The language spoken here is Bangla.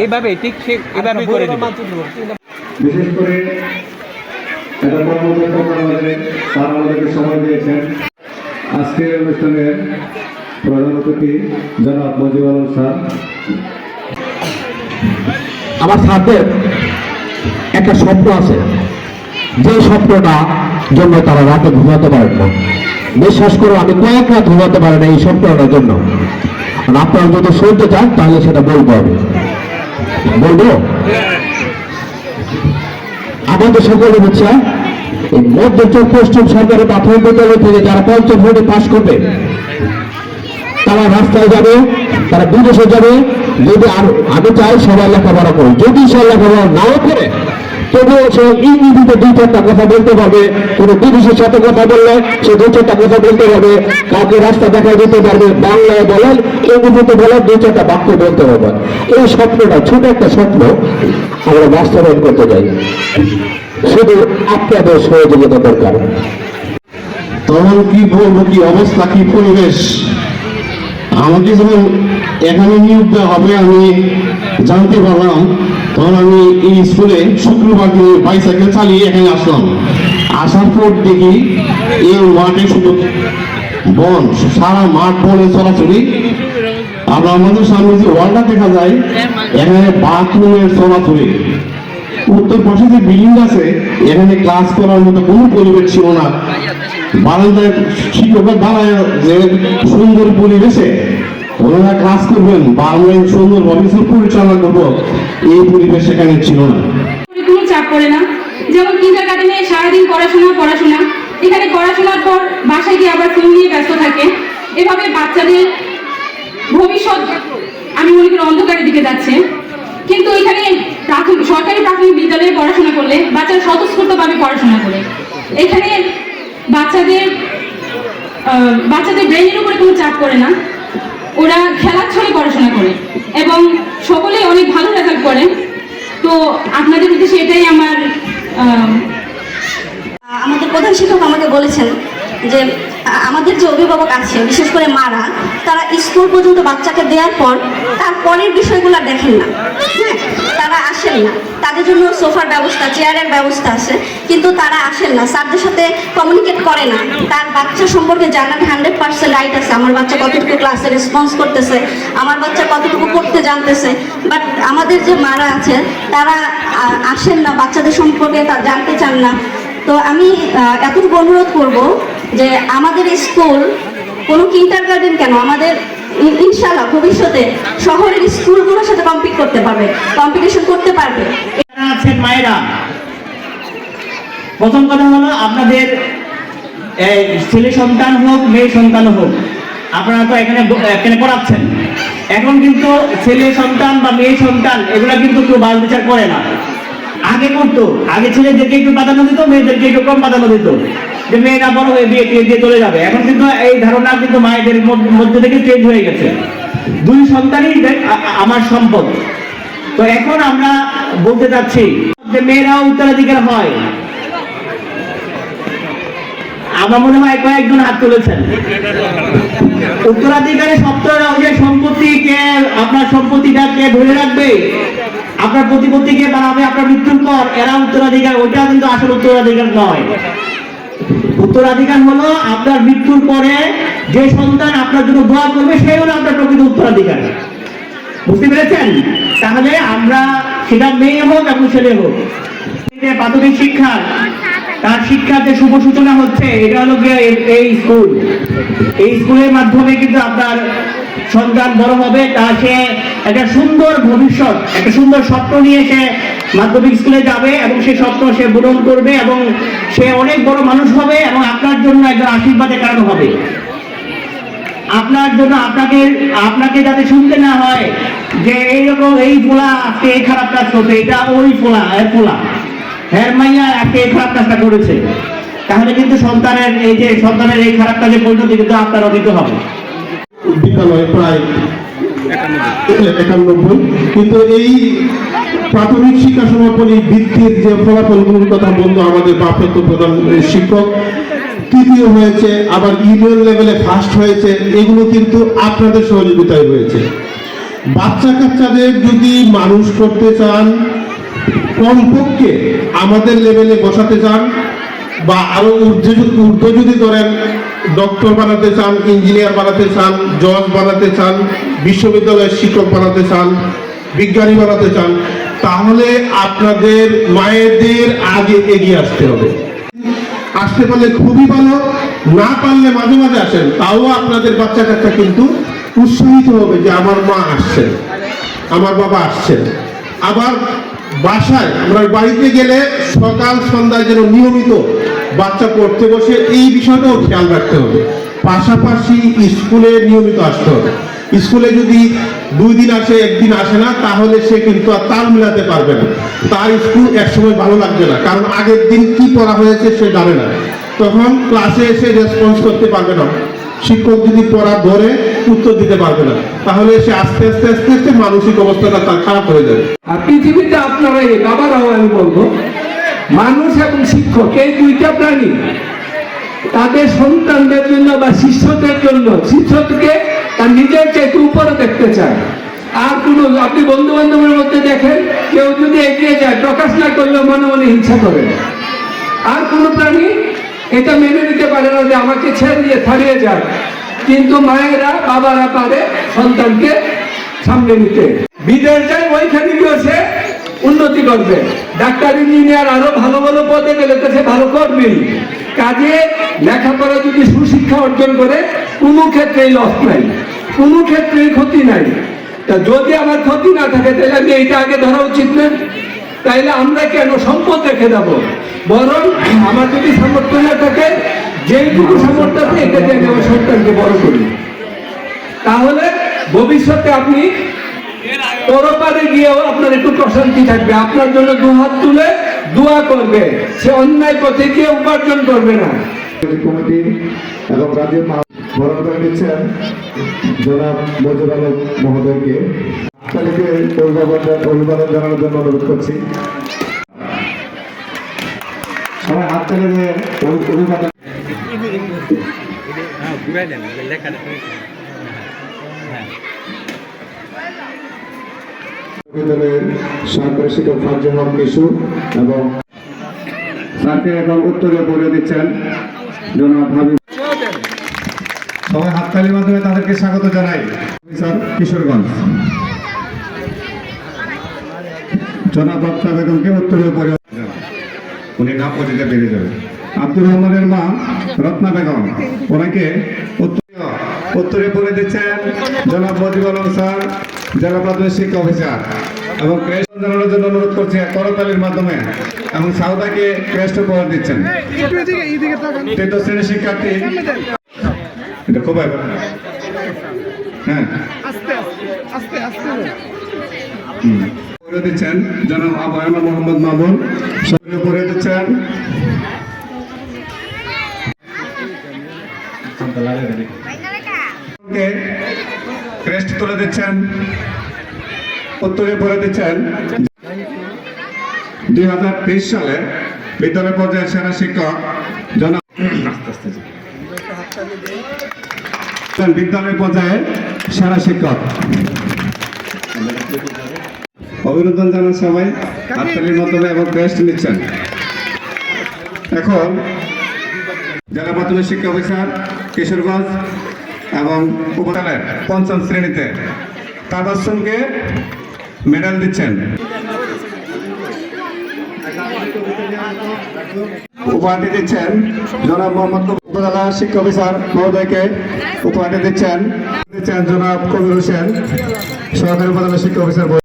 এইভাবে ঠিক সে এভাবে করে বিশেষ করে এটা কর্মকর্তা তারা আমাদেরকে সময় দিয়েছেন। আজকের অনুষ্ঠানের প্রধান অতিথি জনাব মজিবুল আলম স্যার। আমার ছাত্রের একটা স্বপ্ন আছে। যে স্বপ্নটা জন্য তারা রাতে ঘুমাতে পারেন না। বিশ্বাস করো আমি কয়েক রাত ঘুমাতে পারি না এই স্বপ্নটার জন্য। আর আপনারা যদি শুনতে চান, তাহলে সেটা বলব আমি। বলব? আমাদের সকলে হচ্ছে মধ্য চোখ পশ্চিম সরকারি প্রাথমিক বিদ্যালয় থেকে যারা পঞ্চম ভোটে পাশ করবে তারা রাস্তায় যাবে, তারা বিদেশে যাবে, যদি আর- আমি চাই সবাই লেখাপড়া করুন যদি সে লেখাপড়া নাও করে, তবুও সে ইংরেজিতে দুই চারটা কথা বলতে পারবে, কোনো বিদেশের সাথে কথা বললে সে দুই চারটা কথা বলতে পারবে, কাউকে রাস্তা দেখা যেতে পারবে, বাংলায় বলেন, ইংরেজিতে বলেন দুই চারটা বাক্য বলতে পারবে এই স্বপ্নটা ছোট একটা স্বপ্ন, আমরা বাস্তবায়ন করতে চাই শুধু আপনাদের সহযোগিতা দরকার। তখন কি বলব কি অবস্থা, কি পরিবেশ? আমাকে যখন এখানে নিয়োগ দেওয়া হবে, আমি জানতে পারলাম। তখন আমি এই স্কুলে শুক্রবার দিনে বাইসাইকেল চালিয়ে এখানে আসলাম। আসার পর দেখি এই মাঠে শুধু বন, সারা মাঠ বনে চলাচলি আর আমাদের সামনে যে ওয়ালটা দেখা যায়, এখানে বাথরুমের চলাচলি উত্তর পাশে যে বিল্ডিং আছে, এখানে ক্লাস করার মতো কোনো পরিবেশ ছিল না। বারান্দায় শিক্ষকের যে সুন্দর পরিবেশে ওনারা ক্লাস করবেন সুন্দরভাবে স্কুল পরিচালনা করব, এই পরিবেশ ছিল না। কোনো চাপ পড়ে না। যেমন কিন্ডার গার্ডেনে সারাদিন পড়াশোনা পড়াশোনা। এখানে পড়াশোনার পর বাসায় গিয়ে আবার ফোন নিয়ে ব্যস্ত থাকে। এভাবে বাচ্চাদের ভবিষ্যৎ, আমি মনে করি অন্ধকারের দিকে যাচ্ছে। কিন্তু এখানে প্রাথমিক সরকারি প্রাথমিক বিদ্যালয়ে পড়াশোনা করলে বাচ্চারা স্বতঃস্ফূর্তভাবে পড়াশোনা করে। এখানে বাচ্চাদের বাচ্চাদের ব্রেনের উপরে কোনো চাপ পড়ে না। ওরা খেলার ছলে পড়াশোনা করে এবং সকলেই অনেক ভালো রেজাল্ট করে তো আপনাদের উদ্দেশ্যে এটাই আমার আমাদের প্রধান শিক্ষক আমাকে বলেছেন যে আমাদের যে অভিভাবক আছে, বিশেষ করে মারা, তারা স্কুল পর্যন্ত বাচ্চাকে দেওয়ার পর তার পরের বিষয়গুলো দেখেন না। হ্যাঁ তারা আসেন না। তাদের জন্য সোফার ব্যবস্থা, চেয়ারের ব্যবস্থা আছে, কিন্তু তারা আসেন না। স্যারদের সাথে কমিউনিকেট করে না। তার বাচ্চা সম্পর্কে জানার হান্ড্রেড পার্সেন্ট রাইট আছে। আমার বাচ্চা কতটুকু ক্লাসে রেসপন্স করতেছে, আমার বাচ্চা কতটুকু পড়তে জানতেছে বাট আমাদের যে মারা আছে, তারা আসেন না। বাচ্চাদের সম্পর্কে তা জানতে চান না। তো আমি এতটুকু অনুরোধ করব যে আমাদের স্কুল, কোনো কিন্টার গার্ডেন কেন? আমাদের ইনশাল্লাহ ভবিষ্যতে শহরের স্কুলগুলোর সাথে কম্পিট করতে পারবে কম্পিটিশন করতে পারবে। আছেন মায়েরা, প্রথম কথা হলো আপনাদের ছেলে সন্তান হোক, মেয়ে সন্তান হোক, আপনারা তো এখানে এখানে পড়াচ্ছেন। এখন কিন্তু ছেলে সন্তান বা মেয়ে সন্তান, এগুলা কিন্তু কেউ বাল বিচার করে না। আগে করতো, আগে ছেলেদেরকে একটু প্রাধান্য দিত, মেয়েদেরকে একটু কম প্রাধান্য দিত। যে মেয়েরা বড় হয়ে বিয়ে টিয়ে দিয়ে চলে যাবে। এখন কিন্তু এই ধারণা কিন্তু মায়েদের মধ্যে থেকে চেঞ্জ হয়ে গেছে। দুই সন্তানই আমার সম্পদ। তো এখন আমরা বলতে চাচ্ছি, যে মেয়েরাও উত্তরাধিকার হয়। আমার মনে হয় কয়েকজন হাত তুলেছেন। উত্তরাধিকারে সপ্তাহ যে সম্পত্তি কে, আপনার সম্পত্তিটা কে ধরে রাখবে? আপনার প্রতিপত্তিকে বানাবে? আপনার মৃত্যুর পর এরা উত্তরাধিকার, ওইটা কিন্তু আসল উত্তরাধিকার নয়। উত্তরাধিকার হলো আপনার মৃত্যুর পরে যে সন্তান আপনার জন্য দোয়া করবে সেই হলো আপনার প্রকৃত উত্তরাধিকার। বুঝতে পেরেছেন? তাহলে আমরা সেটা মেয়ে হোক এবং ছেলে হোক প্রাথমিক শিক্ষা, তার শিক্ষার যে শুভ সূচনা হচ্ছে, এটা হলো এই স্কুল এই স্কুলের মাধ্যমে কিন্তু আপনার সন্তান বড় হবে, তা সে একটা সুন্দর ভবিষ্যৎ, একটা সুন্দর স্বপ্ন নিয়ে সে মাধ্যমিক স্কুলে যাবে এবং সে স্বপ্ন সে পূরণ করবে এবং সে অনেক বড় মানুষ হবে এবং আপনার জন্য একজন আশীর্বাদের কারণ হবে। আপনার জন্য আপনাকে আপনাকে যাতে শুনতে না হয় যে এইরকম এই পোলা আজকে এই খারাপ কাজ করছে, এটা ওই পোলা এর পোলা। হ্যাঁ মাইয়া আজকে এই খারাপ কাজটা করেছে। তাহলে কিন্তু সন্তানের এই যে, সন্তানের এই খারাপ কাজের পরিণতি কিন্তু আপনার অতীত হবে। বিদ্যালয়ে প্রায় একানব্বই। কিন্তু এই প্রাথমিক শিক্ষা সমাপনী বৃত্তির যে ফলাফলগুলোর কথা আমাদের প্রাপ্ত প্রধান শিক্ষক, তৃতীয় হয়েছে, আবার ইউনিয়ন লেভেলে ফার্স্ট হয়েছে, এগুলো কিন্তু আপনাদের সহযোগিতায় হয়েছে। বাচ্চা কাচ্চাদের যদি মানুষ করতে চান, কমপক্ষে আমাদের লেভেলে বসাতে চান, বা আরও ঊর্ধ্বে ঊর্ধ্ব যদি ধরেন ডক্টর বানাতে চান, ইঞ্জিনিয়ার বানাতে চান, জজ বানাতে চান, বিশ্ববিদ্যালয়ের শিক্ষক বানাতে চান, বিজ্ঞানী বানাতে চান, তাহলে আপনাদের মায়েদের আগে এগিয়ে আসতে হবে। আসতে পারলে খুবই ভালো, না পারলে মাঝে মাঝে আসেন, তাও আপনাদের বাচ্চা কাচ্চা কিন্তু উৎসাহিত হবে যে আমার মা আসছেন, আমার বাবা আসছেন। আবার বাসায়, আমরা বাড়িতে গেলে সকাল সন্ধ্যায় যেন নিয়মিত বাচ্চা পড়তে বসে এই বিষয়টাও খেয়াল রাখতে হবে। পাশাপাশি স্কুলে নিয়মিত আসতে হবে। স্কুলে যদি দুই দিন আসে, একদিন আসে না, তাহলে সে কিন্তু আর তাল মিলাতে পারবে না। তার স্কুল একসময় ভালো লাগবে না, কারণ আগের দিন কি পড়া হয়েছে সে জানে না। তখন ক্লাসে এসে রেসপন্স করতে পারবে না। শিক্ষক যদি পড়া ধরে, উত্তর দিতে পারবে না। তাহলে সে আস্তে আস্তে আস্তে আস্তে মানসিক অবস্থাটা তার খারাপ হয়ে যাবে। আর পৃথিবীতে আপনারা বাবারাও আমি বলব মানুষ এবং শিক্ষক, এই দুইটা প্রাণী তাদের সন্তানদের জন্য বা শিষ্যদের জন্য, শিষ্যকে তার নিজের চাইতে উপরে দেখতে চায়। আর কোনো, আপনি বন্ধু বান্ধবের মধ্যে দেখেন, কেউ যদি এগিয়ে যায়, প্রকাশ না করলেও মনে মনে হিংসা করে। আর কোনো প্রাণী এটা মেনে নিতে পারে না যে আমাকে ছেড়ে দিয়ে ছাড়িয়ে যায় কিন্তু মায়েরা, বাবারা পারে সন্তানকে সামনে নিতে। বিদেশ যায়, ওইখানে গিয়ে সে উন্নতি করবে। ডাক্তার, ইঞ্জিনিয়ার আরও ভালো ভালো পদে গেলে সে ভালো করবেই কাজে লেখাপড়া যদি সুশিক্ষা অর্জন করে, কোনো ক্ষেত্রেই লস নাই, কোনো ক্ষেত্রেই ক্ষতি নাই। তা যদি আমার ক্ষতি না থাকে, তাহলে আমি এইটা আগে ধরা উচিত না। তাইলে আমরা কেন সম্পদ রেখে যাব? বরং আমার যদি সামর্থ্য না থাকে, যেইটুকু সামর্থ্য আছে এটা দিয়ে আমি আমার সন্তানকে বড় করি। তাহলে ভবিষ্যতে আপনি পরপারে গিয়েও আপনার একটু প্রশান্তি থাকবে আপনার জন্য দু হাত তুলে দোয়া করবে। সে অন্যায় পথে গিয়ে উপার্জন করবে না। কমিটি এবং বরণ করে দিচ্ছেন জনাব মজুর আলম মহোদয়কে। তাদেরকে অভিভাবক অভিভাবক জানানোর জন্য অনুরোধ করছি। সবাই হাত তালি দিয়ে অভি- অভিভাবক বিদ্যালয়ের সরকারি শিক্ষক হক এবং উত্তরে পড়ে দিচ্ছেন, জনাব হাবিব। সবাই হাততালির মাধ্যমে তাদেরকে স্বাগত জানাই। স্যার কিশোরগঞ্জ। জনাব আক্তার বেগমকে পড়ে উনি পেরে যাবে। আব্দুর রহমানের মা রত্না বেগম, ওনাকে উত্তরে- উত্তরে পড়ে দিচ্ছেন জনাব মজিব আলম স্যার, জেলা প্রাথমিক শিক্ষা অফিসার। এবং ক্রেস্ট জানানোর জন্য অনুরোধ করছে করতালির মাধ্যমে এবং সাউদাকে ক্রেস্ট উপহার দিচ্ছেন। তৃতীয় শ্রেণির শিক্ষার্থী। এটা খুব হ্যাঁ। ক্রেস্ট তুলে দিচ্ছেন। উত্তরে দিচ্ছেন। দুই হাজার তেইশ সালে বিদ্যালয় পর্যায়ের সেরা শিক্ষক জনাব বিদ্যালয় পর্যায়ে সেরা শিক্ষক। অভিনন্দন জানান সবাই। হাততালির মাধ্যমে এবং ক্রেস্ট নিচ্ছেন। এখন জেলা প্রাথমিক শিক্ষা অফিসার কিশোরগঞ্জ এবং উপজেলার পঞ্চম শ্রেণীতে তাবাসুমকে মেডাল দিচ্ছেন উপাধি দিচ্ছেন জনাব মোহাম্মদ। উপজেলা শিক্ষা অফিসার মহোদয়কে উপাধি দিচ্ছেন দিচ্ছেন জনাব কবির হোসেন, সহকারী উপজেলা শিক্ষা অফিসার